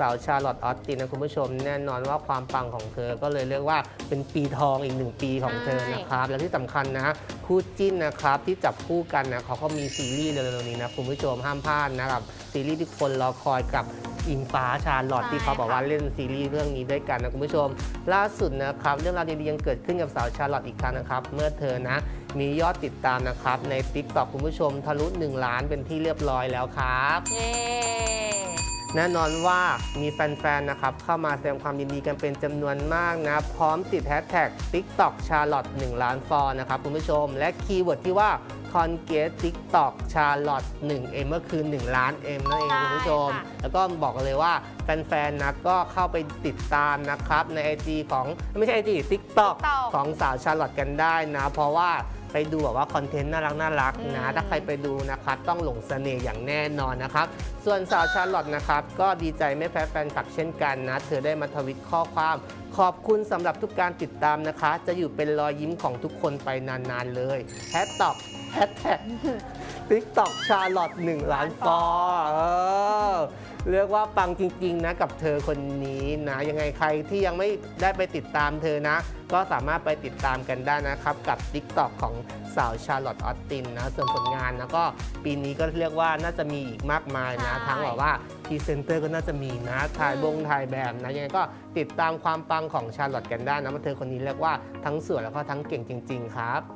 สาวชาร์ลอตออสตินนะคุณผู้ชมแน่นอนว่าความปังของเธอก็เลยเรียกว่าเป็นปีทองอีกหนึ่งปีของเธอนะครับ และที่สำคัญนะ คู่จิ้นนะครับที่จับคู่กันนะเขาก็มีซีรีส์เร็วๆนี้นะคุณผู้ชมห้ามพลาดนะครับซีรีส์ที่คนรอคอยกับอิงฟ้าชาร์ลอตที่เขาบอกว่าเล่นซีรีส์เรื่องนี้ด้วยกันนะคุณผู้ชม ล่าสุดนะครับ เรื่องราวดีๆยังเกิดขึ้นกับสาวชาร์ลอตอีกครั้งนะครับ เมื่อเธอนะ มียอดติดตามนะครับ ใน t ิ k t o k คุณผู้ชมทะลุ1ล้านเป็นที่เรียบร้อยแล้วครับเย้ แน่นอนว่ามีแฟนๆ นะครับ เข้ามาแสดงความยินดีกันเป็นจำนวนมากนะ พร้อมติดแฮชแท็ก TikTok Charlotte 1 ล้านฟอลนะครับคุณผู้ชม และคีย์เวิร์ดที่ว่า c o n g e t TikTok Charlotte 1 M ก็คือ 1 ล้าน M นั่นเองใช่คุณผู้ชมค่ะแล้วก็บอกเลยว่าแฟนๆ นะก็เข้าไปติดตามนะครับ ใน IG ของไม่ใช่ IG TikTok ของสาวชาร์ลอตกันได้นะ เพราะว่า ไปดูแบบว่าคอนเทนต์น่ารักน่ารักๆนะอืมถ้าใครไปดูนะครับต้องหลงเสน่ห์อย่างแน่นอนนะครับ ส่วนสาวชาร์ลอตนะครับก็ดีใจไม่แพ้แฟนคลับเช่นกันนะ เธอได้มาทวิตข้อความ ขอบคุณสำหรับทุกการติดตามนะคะ จะอยู่เป็นรอยยิ้มของทุกคนไปนานๆเลยแฮชต็อกแฮชแท็กติ๊กต็อกชาร์ลอต1ล้านฟอลเออ เรียกว่าปังจริงๆนะกับเธอคนนี้นะยังไงใครที่ยังไม่ได้ไปติดตามเธอนะ ก็สามารถไปติดตามกันได้นะครับ กับ TikTok ของสาวชาร์ลอตออสตินนะส่วนผลงานนะก็ปีนี้ก็เรียกว่าน่าจะมีอีกมากมายนะ ใช่ ทั้งแบบว่าพรีเซนเตอร์ก็น่าจะมีนะถ่ายบงถ่ายแบบนะยังไงก็ติดตามความปังของชาร์ลอตกันได้นะว่าเธอคนนี้เรียกว่าทั้งสวยแล้วก็ทั้งเก่งจริง ๆ ครับ